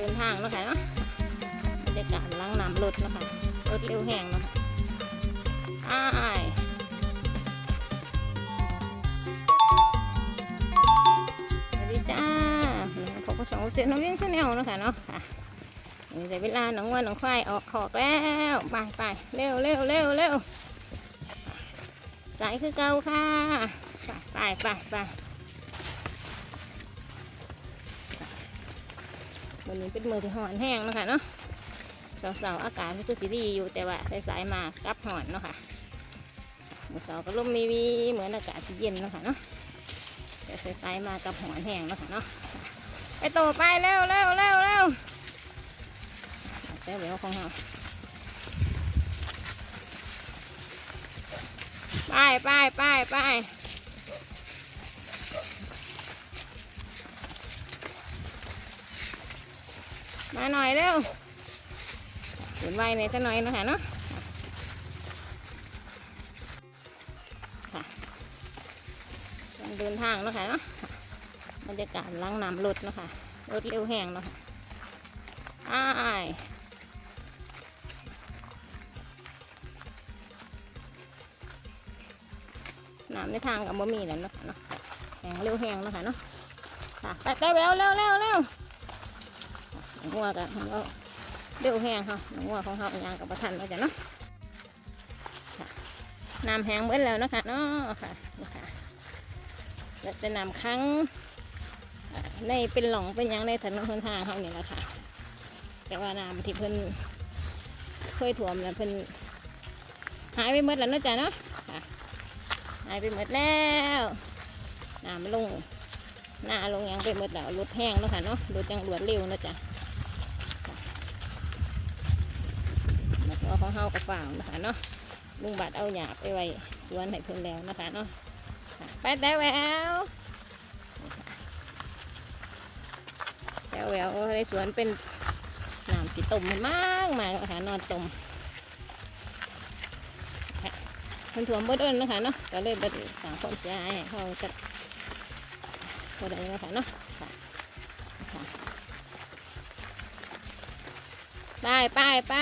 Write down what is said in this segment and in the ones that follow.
เดินทางแล้วค่ะเนาะบรรยากาศล้างน้ำรถนะคะรถเร็วแห้งนะคะอ้ายสวัสดีจ้าพบกับสองเสียน้องเลี้ยงชาแนลนะคะเนาะค่ะนี่แต่เวลาหนังวัวหนังควายออกขอกแล้วไปไปเร็วเร็วเร็วเร็วสายคือเก่าค่ะไปไปไปไป วันนี้เป็นมือที่หอนแห้งนะคะเนาะเสาๆอากาศก็คือสีดีอยู่แต่ว่าสายๆมากลับหอนเนาะค่ะมือเสาก็ลมมีวีเหมือนอากาศที่เย็นเนาะค่ะเนาะแต่สายๆมากับหอนแห้งเนาะค่ะเนาะไปโตไปเร็วเร็วเร็วเร็วแต่เดี๋ยวของเราไปไปไปไป มาหน่อยเร็วเดินไวในอยสักหน่อยเนาะคะเนาะค่ะการเดินทางเนาะค่ะเนาะบรรยากาศล้างน้ำรถเนาะค่ะรถเร็วแห้งเนาะค่ะอ้ายน้ำในทางกับบะหมี่แล้วเนาะเนาะแห้งเร็วแห้งเนาะค่ะเนาะค่ะไปไปเร็วเร็วเร็วเร็ว หัวกับของเราเร็วแห้งค่ะหัวของเขายางกับประทันเราจะเนาะน้ำแห้งเบิ้แล้วนะคะเนาะค่ะคะแล้วจะนำครั้งในเป็นหล่องเป็นยังในถนนหนทางเขานี่แหละค่ะ แต่ว่าน้ำที่เพิ่นเคยถ่วมแล้วเพิ่นหายไปหมดแล้วนะจ๊ะเนาะหายไปหมดแล้วน้ำมันลงหน้าลงยังไปหมดแล้วรถแห้งแล้วค่ะเนาะรถยังรวดเร็วนะจ๊ะ แล้วก็ ของเฮากระเป๋านะคะเนาะลุงบัดเอาหยาบไปไว้สวนให้เพิ่นแล้วนะคะเนาะไปแต่แววแต่แววในสวนเป็นน้ำสีต้มมากมากนะคะนอนต้มค่ะเพิ่นถ่วมบดเอิ้นนะคะเนาะก็เลยบดสามคนเสียหายให้เขาจะพอได้นะคะเนาะไปไปไป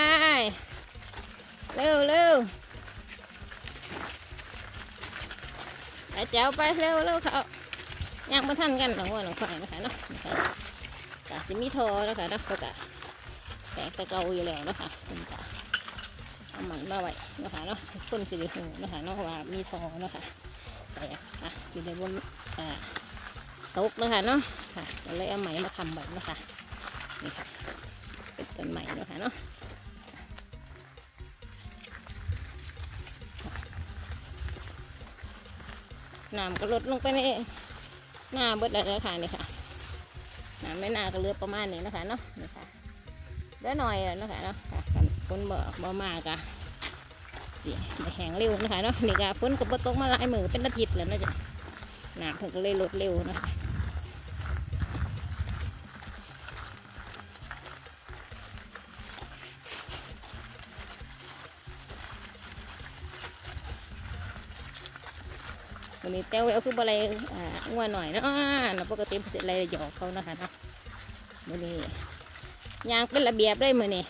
เร็วเร็วไปเจ้าไปเร็วเร็วเขาย่างมาทันกันหลังวัวหลังควายนะคะเนาะกะสิมีทอนะคะเนาะเขากะแต่กะเกาอยู่แล้วนะคะคุณกะเอามันมาไว้นะคะเนาะคนสิริหูนะคะเนาะว่ามีทอนะคะแต่อะอยู่ในบนอ่าตกนะคะเนาะค่ะเลยเอาไหมมาทำแบบนะคะนี่ค่ะเป็นต้นไหมนะคะเนาะ น้ำก็ลดลงไปในหน้าเบิดแล้วเด้อค่ะนี่ค่ะน้ำไม่น่าก็เลือประมาณนี้นะคะเนาะนี่ค่ะเลือหน่อยอะนะคะเนาะค่ะกันเบ่บ่มากอะสิแห้งเร็วนะคะเนาะนี่กะฝนก็บ่ตกมาหลายมือเป็นอาทิตย์แล้วนะจ๊ะน้ำเพิ่งก็เลยลดเร็วนะคะ นนี้แต้วเอาคือบ่อะไรอ่างัวหน่อยเนาะเนาปกติเพิ่นอะไรหยอกเขานะคะเนาะวันนี้ยางเป็นระเบียบเลยมื้อนี้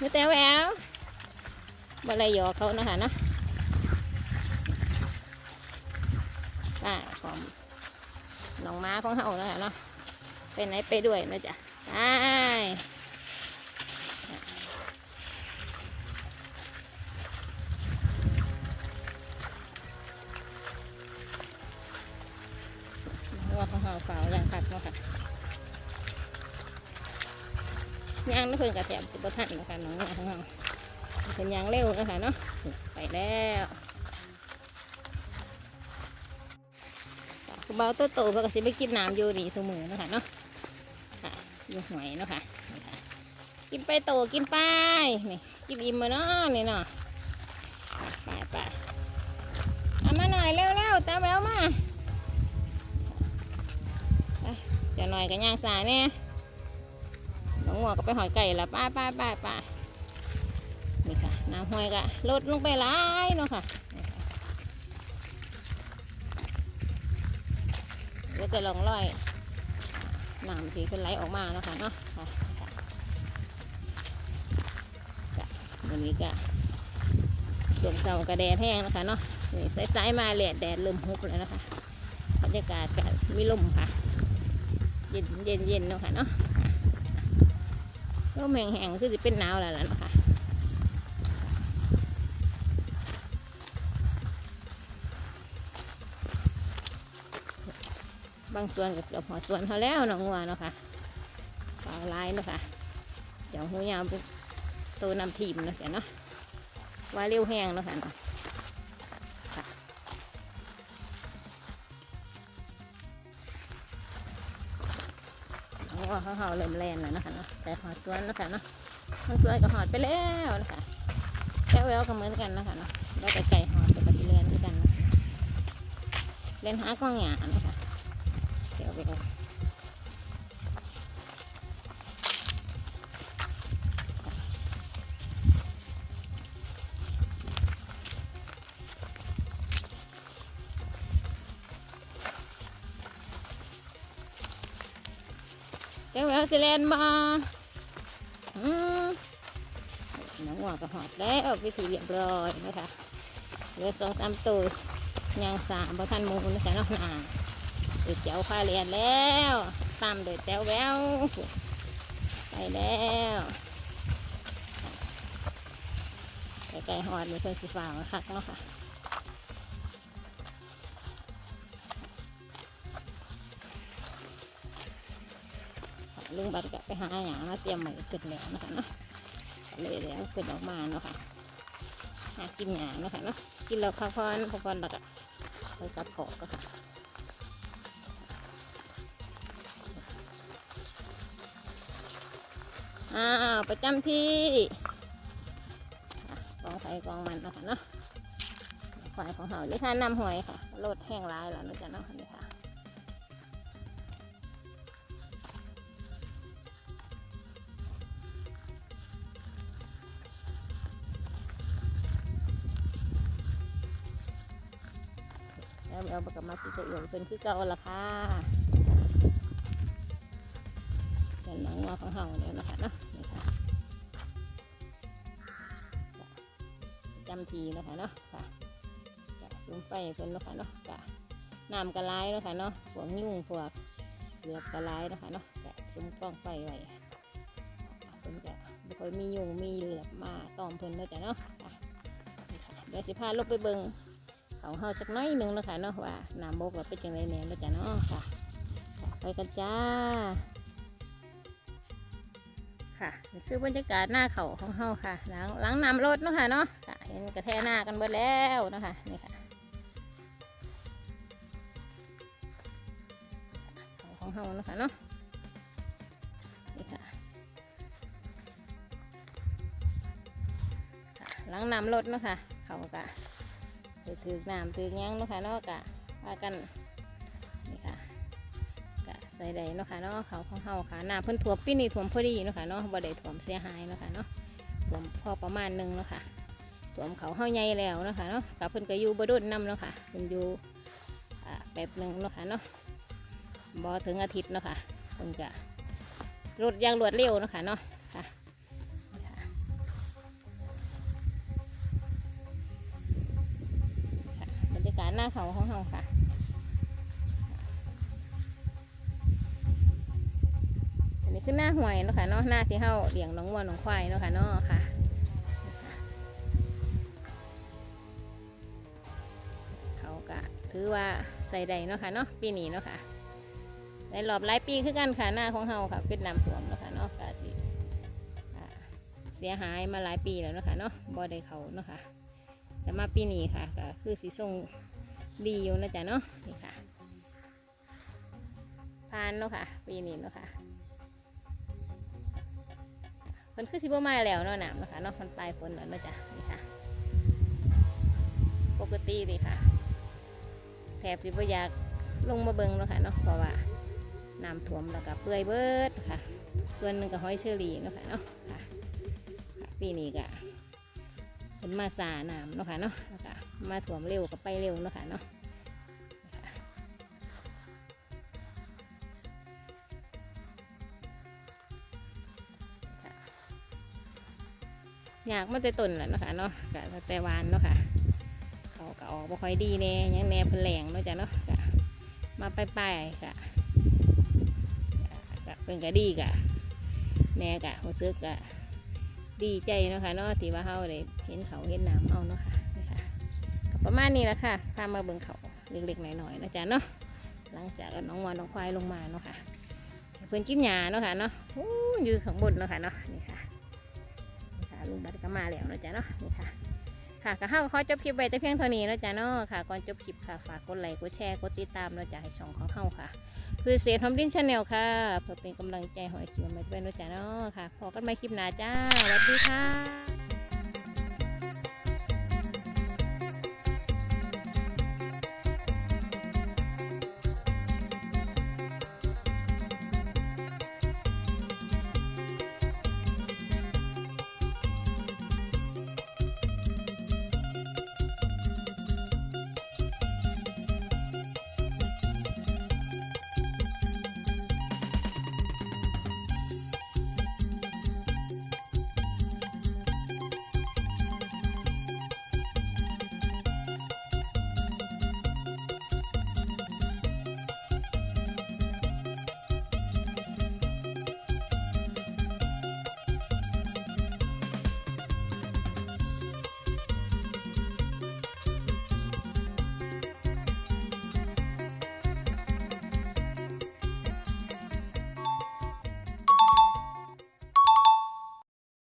มือแต้วแอวบ่อะไรหยอกเขานะคะเนาะป้าของน้องม้าของเฮานะคะเนาะไปไหนไปด้วยนะจ๊ะไป เพิ่นกระแถมสิบทันนะคะน้องงัวของเฮาเพิ่นยางเร็วนะคะเนาะไปแล้วคือเบาโตโตๆเพื่อก็สิไปกินน้ำอยู่ดีสมือนะคะเนาะอยู่หวยเนาะค่ะ กินไปโตกินไปนี่กินอิ่มมาเนาะนี่เนาะไปไปเอามาหน่อยเร็วๆตาแววมาจะหน่อยกับย่างสายเนี่ย งหัวก็ไปหอยไก่ละป้าป้าป้าป้านี่ค่ะน้ำห้อยก็ลดลงไปหลายเนาะค่ะจะแล้วก็ลองร้อยน้ำที่ขึ้นไหลออกมาเนาะค่ะเนาะค่ะวันนี้ก็ส่วนเสากระแดดแห้งนะคะเนาะนี่สายๆมาแดดแดดเริ่มฮุบแล้วนะคะบรรยากาศก็มีลมค่ะ เย็นเย็นเย็นเนาะค่ะเนาะ ค่ะลมแหงๆคือจะเป็นหนาวแล้วล่ะนะคะบางส่วนก็เกือบหัวส่วนเขาแล้วนาะงัวเนาะค่ะปลาลายเนาะค่ะเดี๋ยวหูยาวเป็นตัวนำทีมเนาะจ้ะเนาะว่าเร็วแห้งเนาะค่ะเนาะ งัวเขาเห่าเริ่มแลนแล้วนะคะเนาะแต่หัวสวนนะค่ะเนาะบางสวนก็หอดไปแล้วนะคะแก้วแววก็เหมือนกันนะคะเนาะแล้วแต่ไก่หอดแต่ปฏิเรียนด้วยกันเนะเล่นหากล้องหยาเนะค่ะเดี๋ยวไปก่อน เดี๋ยวแววสิเลนมาอืมน้องหัวก็หอดแล้วพิธีเรียบร้อยนะคะเหลือสองสามตัวยางสามพระท่านมูนะคะเนาะอ่าเดือดเจ้าข้าเรียนแล้วตามเดือดเจ้าแววไปแล้วไก่หอดมีเพื่อนสีฟ้ามาคักเนาะค่ะ ลุงบัตรก็ไปหาอย่างมาเตรียมใหม่ขึ้นแล้วนะคะเนาะเลยแล้วขึ้นออกมาเนาะค่ะหากินหยาเนาะค่ะเนาะกินเราพักผ่อนพักผ่อนแล้วก็ไปกับเกาะก็ค่ะอ้าวประจำที่กองไฟกองมันนะคะเนาะไฟของเขานี่ค่ะนำหอยค่ะโลดแห้งร้ายแล้วนะจ๊ะเนาะ แล้วเราประกบมาที่จะเอี่ยวเป็นคือเก่าละค่ะเป็นหนังวัวของเขาเนี่ยนะคะเนาะนี่ค่ะจำทีนะคะเนาะค่ะจะสูงไฟเพิ่นนะคะเนาะกะน้ำกระไลนะคะเนาะพวกยุ่งพวกเหลือบกระไลนะคะเนาะกะซุ้มกล้องไฟไว้เพิ่นจะบ่ค่อยมียุ่งมีเหลือบมาตอมเพิ่นเนาะจ้ะเนาะนี่ค่ะเดี๋ยวสิพาลงไปเบิ่ง เขาเฮาสักน้อยหนึงเนาะค่ะเนาะว่าน้ำบกเราเป็นจังไรแน่เนาะจ้ะเนาะค่ะค่ะ ไปกันจ้า ค่ะนี่คือบรรยากาศหน้าเขาของเฮาค่ะหลังหลังน้ำรถเนาะค่ะเนาะเห็นกระแทหน้ากันเบิดแล้วเนาะคะนี่ค่ะของเฮาเนาะค่ะเนาะนี่ค่ะค่ะหลังน้ำรถเนาะค่ะเขากะ ถือถือน้ำถือยังเนาะค่ะเนาะกะว่ากันนี่ค่ะก็ใส่ได้เนาะค่ะเนาะเขาของเฮาค่ะน้ำเพิ่นถ่วมปีนี้ถ่วมพอดีเนาะค่ะเนาะบ่ได้ถ่วมเสียหายเนาะค่ะเนาะถ่วมพอประมาณหนึงเนาะค่ะถ่วมเขาเฮาใหญ่แล้วเนาะค่ะเนาะกับเพิ่นก็อยู่บ่โดนนํเนาะค่ะเพิ่นอยู่อ่าแบบหนึงเนาะค่ะเนาะบ่ถึงอาทิตย์เนาะค่ะเพิ่นก็รถอยางรวดเร็วเนาะค่ะเนาะค่ะ น้าเขาของเฮาค่ะอันนี้คือหน้าห่วยเนาะค่ะเนาะหน้าที่เฮาเลี้ยงน้องวัวน้องควายเนาะค่ะเนาะค่ะเขาก็ถือว่าใส่ได้เนาะค่ะเนาะปีนี้เนาะค่ะในรอบหลายปีคือกันค่ะหน้าของเฮาค่ะเป็นน้ำท่วมเนาะค่ะเนาะก็สิเสียหายมาหลายปีแล้วเนาะค่ะเนาะบ่ได้เขาเนาะค่ะแต่มาปีนี้ค่ะก็คือสีส่ง ดีอยู่นะจ๊ะเนาะนี่ค่ะผ่านเนาะค่ะปีนี้เนาะค่ะมันคือสิบมาแล้วเนาะน้ำเนาะค่ะเนาะมันปลายฝนแล้วเนาะจ้ะนี่ค่ะ ปกตินี่ค่ะแถบสิบอยากลงมาเบิงเนาะค่ะเนาะเพราะว่าน้ำท่วมแล้วก็เปื่อยเบิดค่ะ ส่วนหนึ่งก็ห้อยเชอรี่เนาะค่ะเนาะค่ะปีนี้ก็เป็นมาสาน้ำเนาะค่ะเนาะ มาถ่วมเร็วกับไปเร็วนะคะเนาะอยากมาแต่ต้นแหละนะคะเนาะกะแต่วานเนาะค่ะเขาก็ออกบ่ค่อยดีแน่ยังแน่พลังเนาะจ้ะเนาะกะมาไปไปกะกะเป็นกะดีกะแน่กะหัวซึกกะดีใจเนาะค่ะเนาะที่ว่าเฮาเลยเห็นเขาเห็นน้ำเอาเนาะค่ะ ประมาณนี้แหละค่ะพามาเบิ่งเขาเล็กๆหน่อยๆนะจ้ะเนาะหลังจากน้องวัวน้องควายลงมาเนาะค่ะเพิ่อนกินหญ้าเนาะค่ะเนาะอยู่ข้างบนเนาะค่ะเนาะนี่ค่ะนี่ค่ะลุงบัตรก็มาแล้วนะจ้ะเนาะนี่ค่ะค่ะก็ห้าขอจบคลิปไว้แต่เพียงเท่านี้แล้วจ้ะเนาะค่ะก่อนจบคลิปค่ะฝากกดไลค์กดแชร์กดติดตามแล้วจ้ะให้ช่องของเฮาค่ะคือเสียทอมดินชาแนลค่ะเพื่อเป็นกำลังใจให้หอยเกียวมาด้วยนะจ้ะเนาะค่ะพอกันใหม่คลิปหน้าจ้าสวัสดีค่ะ